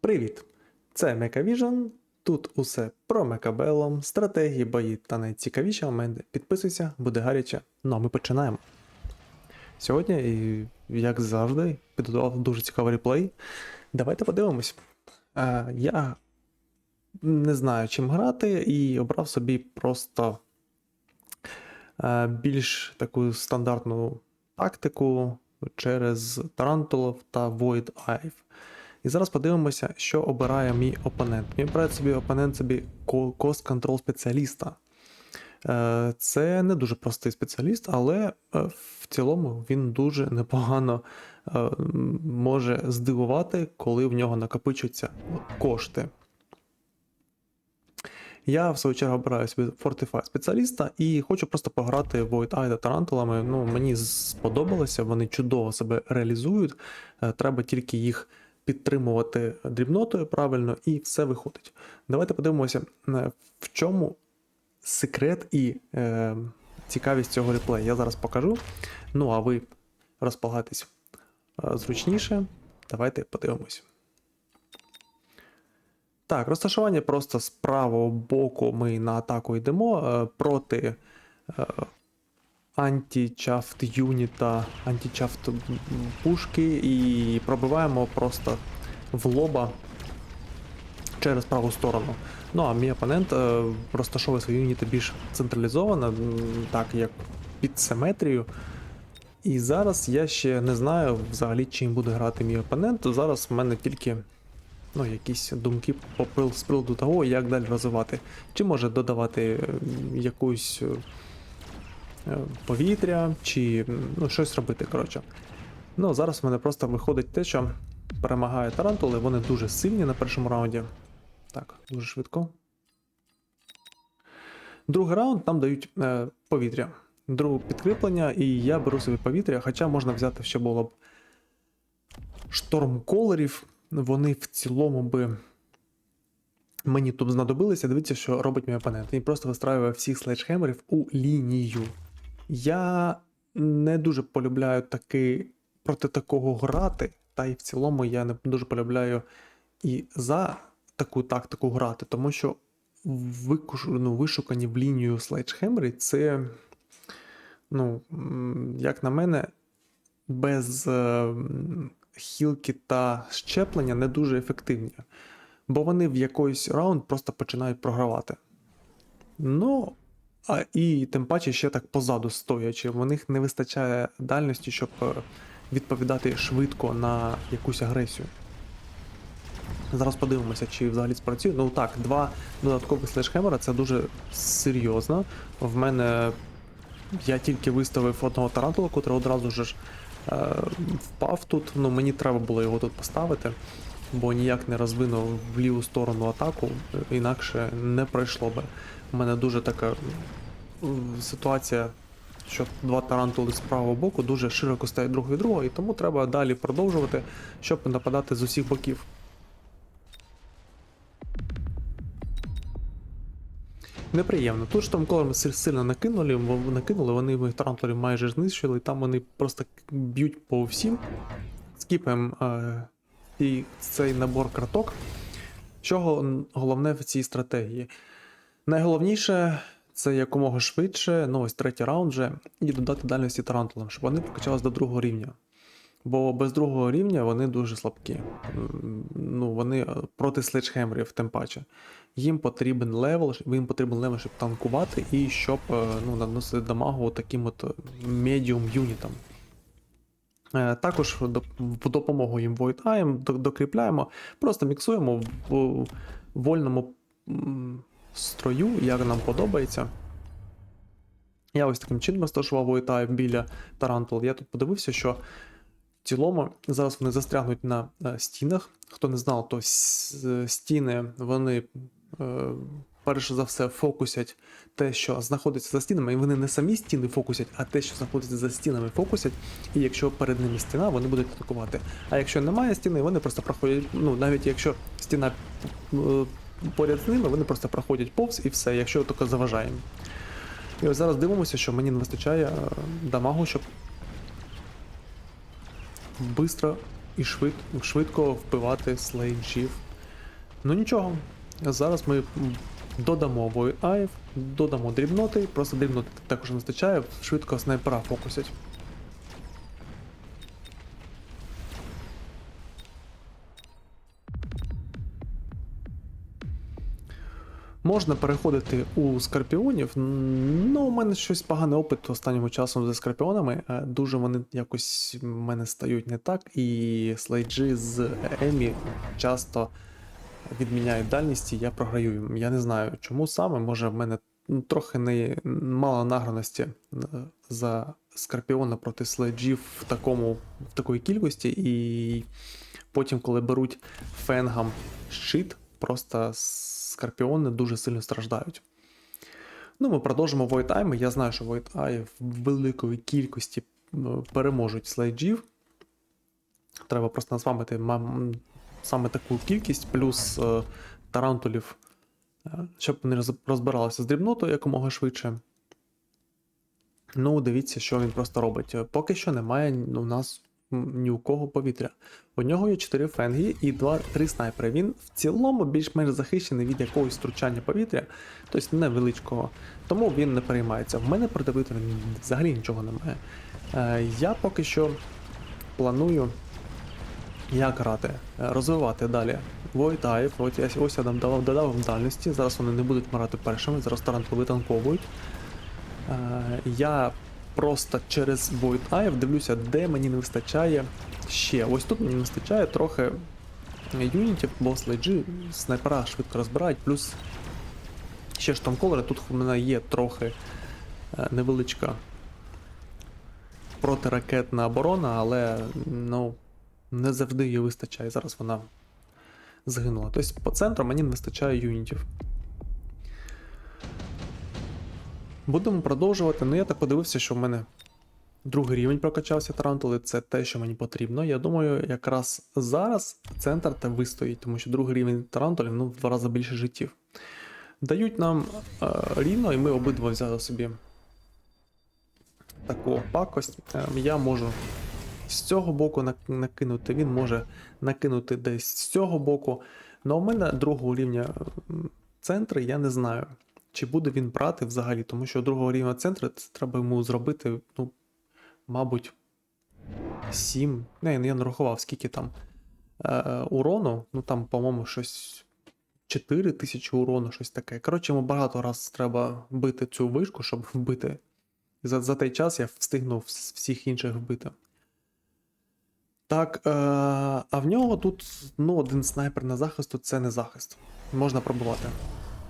Привіт! Це MechaVision. Тут усе про Мекабелом, стратегії, бої та найцікавіші моменти. Підписуйся, буде гаряче. Ну а ми починаємо. Сьогодні, і, як завжди, підготував дуже цікавий реплей. Давайте подивимось. Е, я не знаю, чим грати, і обрав собі просто е, більш таку стандартну тактику через Тарантулов та Void Hive. І зараз подивимося, що обирає мій опонент. Мій обирає собі опонент собі cost control спеціаліста. Е, Це не дуже простий спеціаліст, але е, в цілому він дуже непогано е, може здивувати, коли в нього накопичуються кошти. Я в свою чергу обираю собі Fortify спеціаліста і хочу просто пограти Void Eye та Тарантулами. Ну, мені сподобалося, вони чудово себе реалізують. Е, Треба тільки їх підтримувати дрібнотою правильно, і все виходить. Давайте подивимося, е, в чому секрет і е, цікавість цього реплею. Я зараз покажу. Ну, а ви розполагайтесь е, зручніше. Давайте подивимось. Так, розташування просто з правого боку ми на атаку йдемо е, проти е, античафт юніта, античафт пушки і пробиваємо просто в лоба через праву сторону. Ну а мій опонент е, розташовує свої юніти більш централізовано, так як під симетрію. І зараз я ще не знаю взагалі, чим буде грати мій опонент. Зараз в мене тільки ну, якісь думки з приводу того, як далі розвивати. Чи може додавати е, якусь е, е, повітря, чи ну, щось робити. коротше. Ну, зараз в мене просто виходить те, що перемагає Тарантули, вони дуже сильні на першому раунді. Так, дуже швидко. Другий раунд нам дають е, повітря. Друге підкріплення, і я беру собі повітря, хоча можна взяти ще було б штормколерів. Вони в цілому би мені тут знадобилися. Дивіться, що робить мій опонент. Він просто вистраює всіх следжхемерів у лінію. Я не дуже полюбляю таки проти такого грати, та й в цілому я не дуже полюбляю і за таку тактику грати, тому що ну, вишукані в лінію слайджхемери це, ну, як на мене, без е, м, хілки та щеплення не дуже ефективні. Бо вони в якийсь раунд просто починають програвати. Ну, а і тим паче ще так позаду стоячи. В них не вистачає дальності, щоб е, відповідати швидко на якусь агресію. Зараз подивимося, чи взагалі спрацює. Ну так, два додаткових слешхемера це дуже серйозно. В мене я тільки виставив одного тарантула, котрий одразу ж впав тут. Ну мені треба було його тут поставити, бо ніяк не розвинув в ліву сторону атаку, е, інакше не пройшло би. У мене дуже така ситуація, що два тарантули з правого боку дуже широко стоять друг від друга, і тому треба далі продовжувати, щоб нападати з усіх боків. Неприємно. Тут штурмколами силь- сильно накинули, накинули, вони моїх майже знищили, і там вони просто б'ють по всім. Скіпаємо е, цей набор карток. Що головне в цій стратегії? Найголовніше це якомога швидше, ну ось третій раунд вже, і додати дальності тарантулам, щоб вони прокачались до другого рівня. Бо без другого рівня вони дуже слабкі. Ну, вони е, проти следжхемерів, тим паче. Їм потрібен левел, їм потрібен левел, щоб танкувати і щоб е, ну, наносити дамагу таким от медіум юнітам. Е, Також в допомогу їм Void докріпляємо, просто міксуємо в вольному строю, як нам подобається. Я ось таким чином розташував Void біля Тарантул. Я тут подивився, що цілому зараз вони застрягнуть на е, стінах. Хто не знав, то стіни вони е, перш за все фокусять те, що знаходиться за стінами, і вони не самі стіни фокусять, а те, що знаходиться за стінами, фокусять. І якщо перед ними стіна, вони будуть атакувати. А якщо немає стіни, вони просто проходять. Ну навіть якщо стіна е, поряд з ними, вони просто проходять повз і все, якщо тільки заважаємо. І ось зараз дивимося, що мені не вистачає дамагу, щоб швидко і швид, швидко вбивати слейджів. Ну нічого, зараз ми додамо Void Eye, додамо дрібноти, просто дрібноти також не вистачає, швидко снайпера фокусять. Можна переходити у скорпіонів. Ну, у мене щось поганий опит останнім часом зі скорпіонами. Е, Дуже вони якось в мене стають не так, і слайджі з Емі часто відміняють дальність, і я програю їм. Я не знаю, чому саме. Може, в мене ну, трохи не мало награності е, за скорпіона проти слайджів в такому в такої кількості, і потім, коли беруть фенгам щит, просто скорпіони дуже сильно страждають. Ну, ми продовжимо Eye. Я знаю, що Void в великої кількості переможуть слайджів. Треба просто назвати саме таку кількість, плюс е, тарантулів, е, щоб вони розбиралися з дрібнотою якомога швидше. Ну, дивіться, що він просто робить. Е, Поки що немає у нас ні у кого повітря. У нього є 4 фенги і 2-3 снайпери. Він в цілому більш-менш захищений від якогось втручання повітря, тобто невеличкого. Тому він не переймається. В мене проти повітря взагалі нічого немає. Е, я поки що планую як грати, Е, розвивати далі Eye. Ось я ось я додав, додав вам дальності. Зараз вони не будуть мирати першими, зараз таранту витанковують. Е, я просто через Void Eye дивлюся, де мені не вистачає ще. Ось тут мені не вистачає трохи юнітів, бо слайджі снайпера швидко розбирають, плюс ще штанколери. Тут в мене є трохи е, невеличка протиракетна оборона, але ну, не завжди її вистачає. Зараз вона згинула. Тобто по центру мені не вистачає юнітів. Будемо продовжувати. Ну я так подивився, що в мене другий рівень прокачався тарантули. Це те, що мені потрібно. Я думаю, якраз зараз центр та вистоїть, тому що другий рівень тарантулів ну, в два рази більше життів. Дають нам е, рівно, і ми обидва взяли собі таку пакость. Е, я можу з цього боку накинути, він може накинути десь з цього боку. Ну, у мене другого рівня центри я не знаю, чи буде він брати взагалі, тому що другого рівня центри це треба йому зробити, ну, мабуть, 7. Не, я не рахував, скільки там е, урону. Ну там, по-моєму, щось 4 тисячі урону, щось таке. Коротше, йому багато раз треба бити цю вишку, щоб вбити. За, за той час я встигну всіх інших вбити. Так, е, а в нього тут ну, один снайпер на захисту це не захист. Можна пробувати.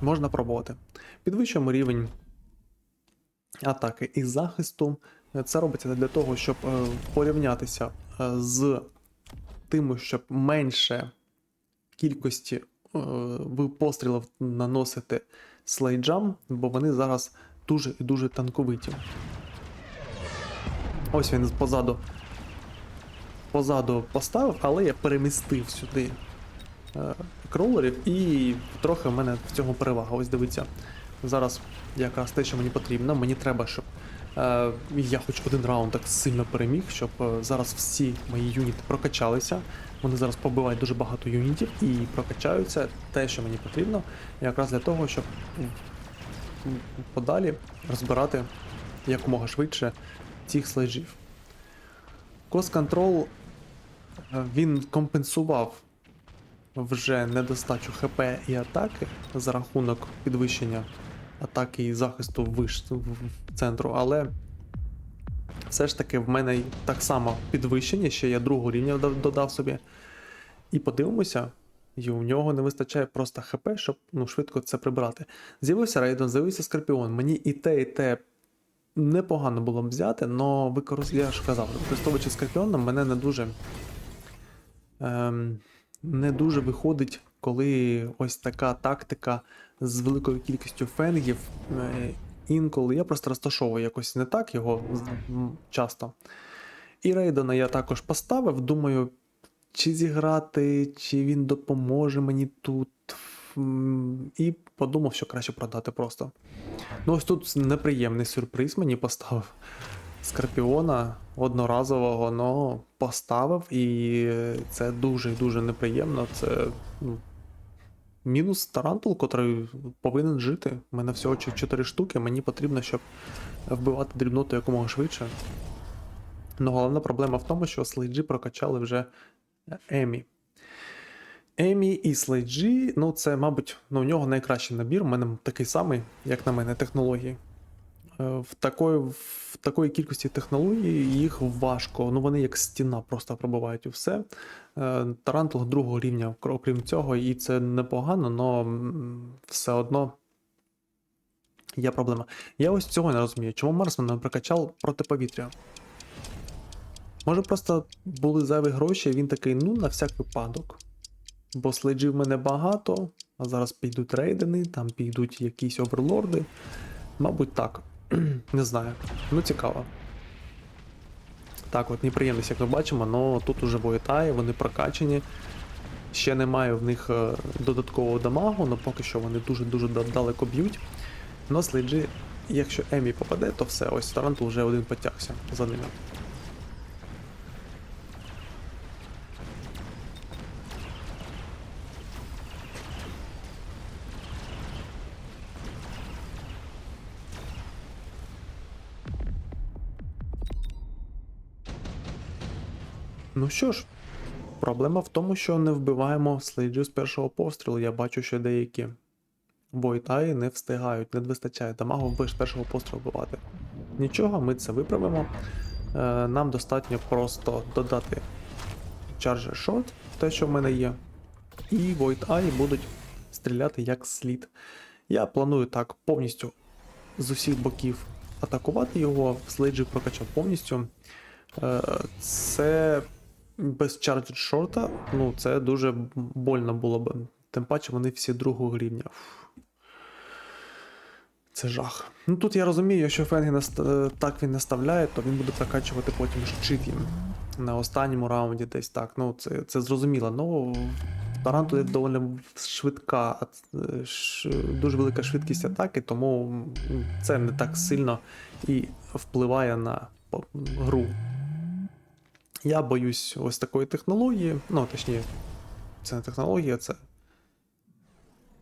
Можна пробувати. Підвищуємо рівень атаки і захисту. Це робиться для того, щоб е, порівнятися е, з тим, щоб менше кількості е, пострілів наносити слейджам, бо вони зараз дуже і дуже танковиті. Ось він позаду позаду поставив, але я перемістив сюди кролерів і трохи в мене в цьому перевага. Ось дивіться. Зараз якраз те, що мені потрібно. Мені треба, щоб е, я хоч один раунд так сильно переміг, щоб е, зараз всі мої юніти прокачалися. Вони зараз побивають дуже багато юнітів і прокачаються те, що мені потрібно, якраз для того, щоб подалі розбирати якомога швидше цих слайджів. Cost Control е, він компенсував вже недостачу ХП і атаки за рахунок підвищення атаки і захисту виш в центру, але все ж таки в мене так само підвищення, ще я другого рівня додав- собі. І подивимося, і у нього не вистачає просто ХП, щоб ну, швидко це прибрати. З'явився Рейдон, з'явився Скорпіон. Мені і те, і те непогано було б взяти, але використ... я ж казав, використовуючи Скорпіона, мене не дуже. Ем, не дуже виходить, коли ось така тактика з великою кількістю фенгів. Е, інколи я просто розташовую якось не так його часто. І Рейдона я також поставив. Думаю, чи зіграти, чи він допоможе мені тут. І подумав, що краще продати просто. Ну, ось тут неприємний сюрприз мені поставив скорпіона одноразового, но поставив, і це дуже і дуже неприємно. Це ну, мінус тарантул, котрий повинен жити. У мене всього 4 штуки, мені потрібно, щоб вбивати дрібноту якомога швидше. Ну, головна проблема в тому, що слейджі прокачали вже Емі. Емі і слейджі, ну це, мабуть, ну, у нього найкращий набір. У мене такий самий, як на мене, технології. Е, В такої, в такої кількості технологій їх важко. Ну вони як стіна просто пробивають і все. Е, Тарантул другого рівня, окрім цього, і це непогано, але все одно є проблема. Я ось цього не розумію. Чому Марсман не прокачав проти повітря? Може, просто були зайві гроші, і він такий, ну, на всяк випадок. Бо слейджів мене багато, а зараз підуть рейдени, там підуть якісь оверлорди. Мабуть, так. Не знаю. Ну, цікаво. Так, от неприємність, як ми бачимо, але тут уже воєтає, вони прокачені. Ще немає в них е, додаткового дамагу, але поки що вони дуже-дуже далеко б'ють. Но сліджі, якщо Емі попаде, то все, ось Тарантул вже один потягся за ними. Ну що ж, проблема в тому, що не вбиваємо слейджів з першого пострілу. Я бачу, що деякі войтаї не встигають, не вистачає дамагу вбив з першого пострілу вбивати. Нічого, ми це виправимо. Е, нам достатньо просто додати Charger Shot, те, що в мене є, і Void будуть стріляти як слід. Я планую так повністю з усіх боків атакувати його, слейджі прокачав повністю. Е, Це без Charger шорта, ну це дуже больно було б. Тим паче вони всі другого рівня. Це жах. Ну тут я розумію, якщо Фенгі наст... е, так він наставляє, то він буде прокачувати потім їм на останньому раунді десь так. Ну це, це зрозуміло. Ну, в Таранту доволі швидка, е, ш... дуже велика швидкість атаки, тому це не так сильно і впливає на гру. Я боюсь ось такої технології. Ну, точніше, це не технологія, це.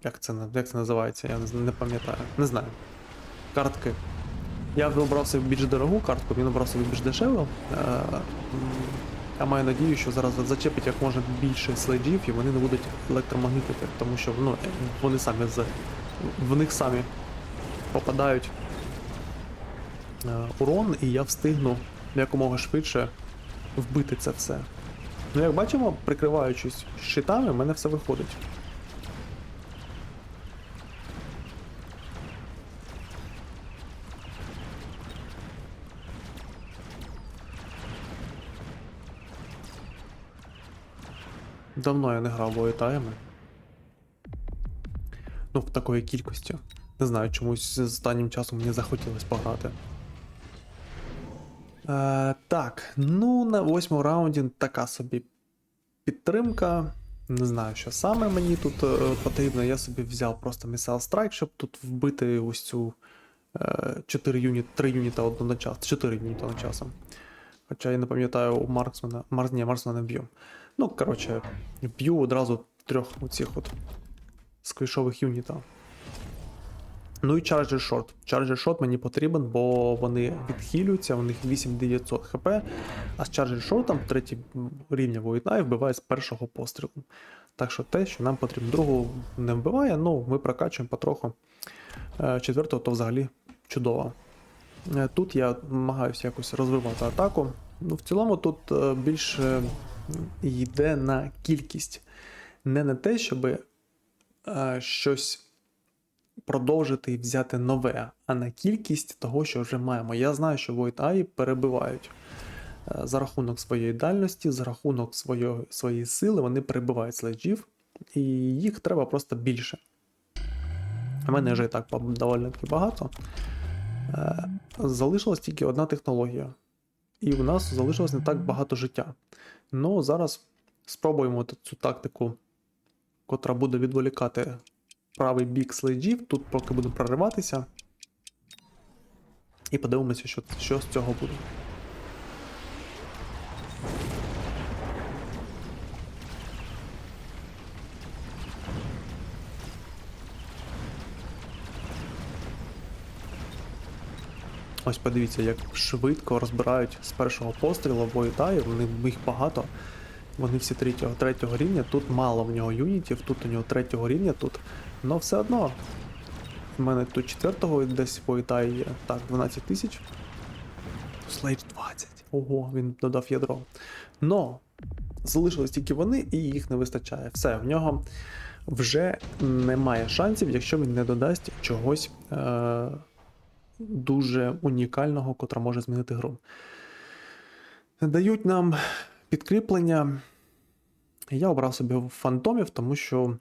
Як це, як це називається? Я не, пам'ятаю. Не знаю. Картки. Я обрав собі більш дорогу картку, він обрав собі більш дешеву. Е, Я маю надію, що зараз зачепить як можна більше слайдів і вони не будуть електромагнітити, тому що ну, вони самі з. В них самі попадають е, урон, і я встигну якомога швидше вбити це все. Ну, як бачимо, прикриваючись щитами, в мене все виходить. Давно я не грав воєтаями. Ну, в такої кількості. Не знаю, чомусь з останнім часом мені захотілося пограти. Е, так, ну на восьмому раунді така собі підтримка. Не знаю, що саме мені тут е, потрібно. Я собі взяв просто Missile Strike, щоб тут вбити ось цю е, 4 юніт, 3 юніта одночасно, 4 юніта одночасно. Хоча я не пам'ятаю, у Марксмена. Марс, ні, Марксмена б'ю. Ну, коротше, б'ю одразу трьох оцих от сквішових юніта. Ну і Charger Shot. Charger Shot мені потрібен, бо вони відхилюються, у них 8900 хп, а з Charger Shot третій рівня воїна вбиває з першого пострілу. Так що те, що нам потрібно, другого не вбиває, ну ми прокачуємо потроху. Е, Четвертого то взагалі чудово. Е, Тут я намагаюся якось розвивати атаку. Ну, в цілому тут е, більше йде на кількість. Не на те, щоб щось продовжити і взяти нове, а на кількість того, що вже маємо. Я знаю, що Void AI перебивають е, за рахунок своєї дальності, за рахунок своєї, своєї сили, вони перебивають следжів, і їх треба просто більше. У мене вже і так доволі таки багато. Е, Залишилась тільки одна технологія. І у нас залишилось не так багато життя. Ну, зараз спробуємо цю тактику, котра буде відволікати правий бік слейджів. Тут поки буду прориватися. І подивимося, що, що з цього буде. Ось подивіться, як швидко розбирають з першого пострілу воїтаю, вони їх багато. Вони всі третього, третього рівня. Тут мало в нього юнітів, тут у нього третього рівня тут. Но все одно. У мене тут четвертого десь воїтай є. Так, 12 тисяч. Слейдж 20. Ого, він додав ядро. Но залишились тільки вони, і їх не вистачає. Все, в нього вже немає шансів, якщо він не додасть чогось е- дуже унікального, котре може змінити гру. Дають нам підкріплення. Я обрав собі фантомів, тому що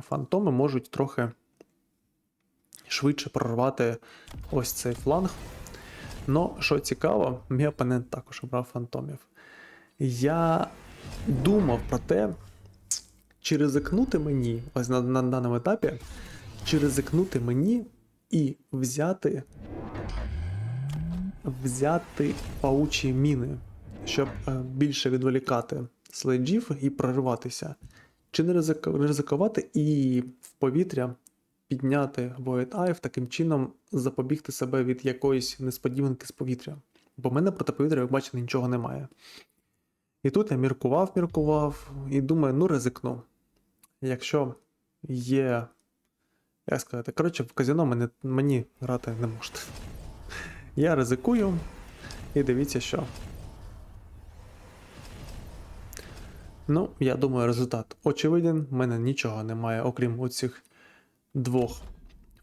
фантоми можуть трохи швидше прорвати ось цей фланг. Но що цікаво, мій опонент також обрав фантомів. Я думав про те, чи ризикнути мені, ось на, на даному етапі, чи ризикнути мені і взяти взяти паучі міни, щоб е, більше відволікати слейджів і прориватися. Чи не ризик- ризикувати і в повітря підняти Void Eye, таким чином запобігти себе від якоїсь несподіванки з повітря. Бо в мене проти повітря, як бачите, нічого немає. І тут я міркував, міркував і думаю, ну ризикну. Якщо є. Як сказати, коротше, в казино мені, мені грати не можете. Я ризикую. І дивіться, що. Ну, я думаю, результат очевиден. В мене нічого немає, окрім оцих двох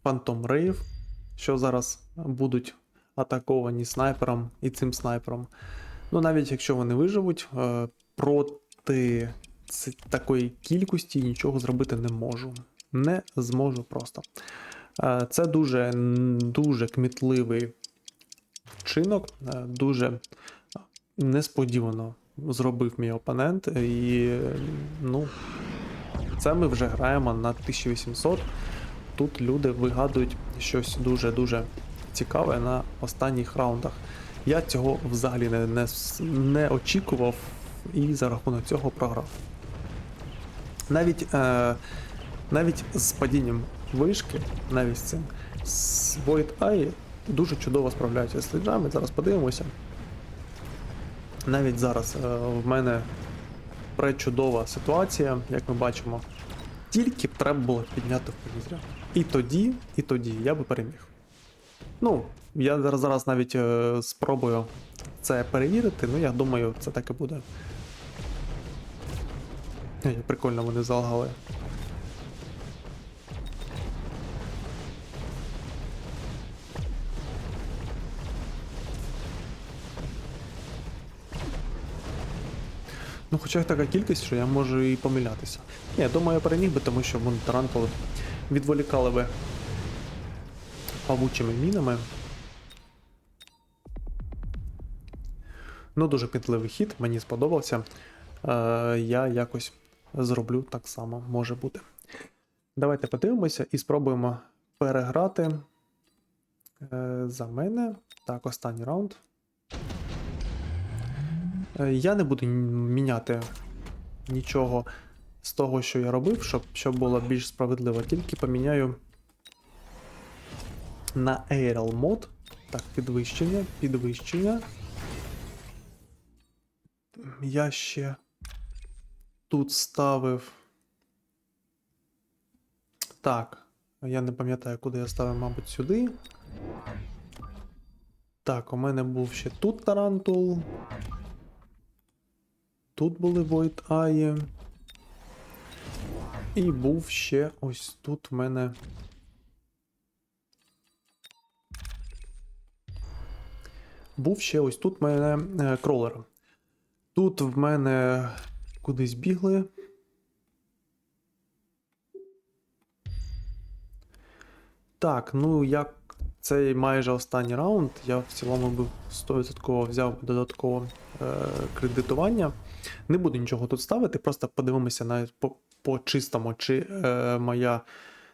Phantom Rave, що зараз будуть атаковані снайпером і цим снайпером. Ну, навіть якщо вони виживуть, е, проти такої кількості нічого зробити не можу. Не зможу просто. Е, Це дуже, дуже кмітливий вчинок, е, дуже несподівано зробив мій опонент. І е, ну, це ми вже граємо на 1800. Тут люди вигадують щось дуже-дуже цікаве на останніх раундах. Я цього взагалі не, не, не очікував і за рахунок цього програв. Навіть, е, навіть з падінням вишки, навіть з цим, з Void Eye дуже чудово справляються з сліджами. Зараз подивимося. Навіть зараз е, в мене пречудова ситуація, як ми бачимо. Тільки б треба було підняти в повітря. І тоді, і тоді я би переміг. Ну, я зараз, зараз навіть е, спробую це перевірити, ну я думаю, це так і буде. Прикольно вони залгали. Ну, хоча така кількість, що я можу і помилятися. Ні, я думаю, я переміг би, тому що вон тарантули відволікали би павучими мінами. Ну, дуже підливий хід, мені сподобався. Е, я якось зроблю так само, може бути. Давайте подивимося і спробуємо переграти е, за мене. Так, останній раунд. Е, Я не буду міняти нічого з того, що я робив, щоб, щоб було більш справедливо. Тільки поміняю на Aerial мод. Так, підвищення, підвищення. Я ще тут ставив. Так, я не пам'ятаю, куди я ставив, мабуть, сюди. Так, у мене був ще тут тарантул. Тут були Void Eye. І був ще ось тут в мене. Був ще ось тут в мене кролер. Тут в мене кудись бігли. Так, ну як цей майже останній раунд, я в цілому би 100% взяв додатково е, кредитування. Не буду нічого тут ставити, просто подивимося на по, по чистому, чи е, моя.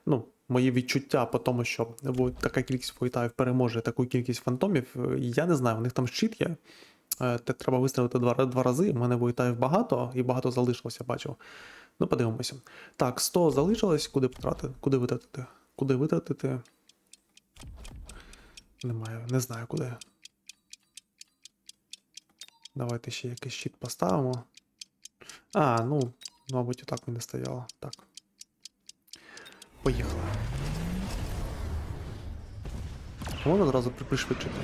Ну, мої відчуття по тому, що така кількість войтаїв переможе таку кількість фантомів, е, я не знаю, у них там щит є. Е, треба вистрілити два, два рази. У мене войтаїв багато, і багато залишилося, бачив. Ну, подивимося. Так, 100 залишилось, куди потратити? Куди витратити? Куди витратити? Немає, не знаю куди. Давайте ще якийсь щит поставимо. А, ну, мабуть, отак не стояло. Так. Поїхали. Можна одразу пришвидшити.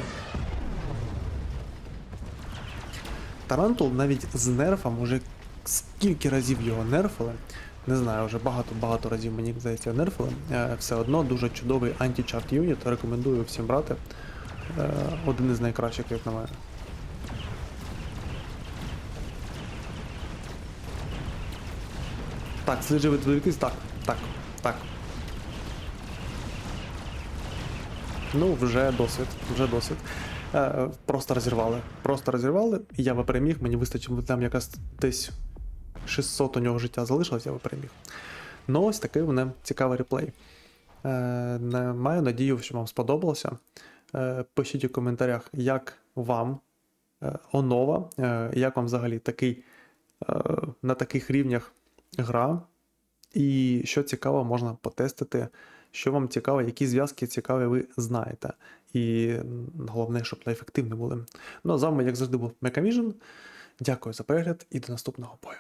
Тарантул навіть з нерфом уже скільки разів його нерфили. Не знаю, вже багато-багато разів мені здається нерфили. Е, Все одно дуже чудовий анті-чарт юніт. Рекомендую всім брати. Е, Один із найкращих, як на мене. Так, же відволіктись. Так, так, так. Ну, вже досвід, вже досвід. Е, просто розірвали. Просто розірвали, і я би переміг, мені вистачило там якась десь 600 у нього життя залишилось, я би переміг. Ну, ось такий мене цікавий реплей. Е, маю надію, що вам сподобалося. Е, пишіть у коментарях, як вам е, онова, е, як вам взагалі такий е, на таких рівнях гра. І що цікаво, можна потестити, що вам цікаво, які зв'язки цікаві ви знаєте. І головне, щоб ефективні були. Ну а з вами, як завжди, був Мекаміжен. Дякую за перегляд і до наступного бою.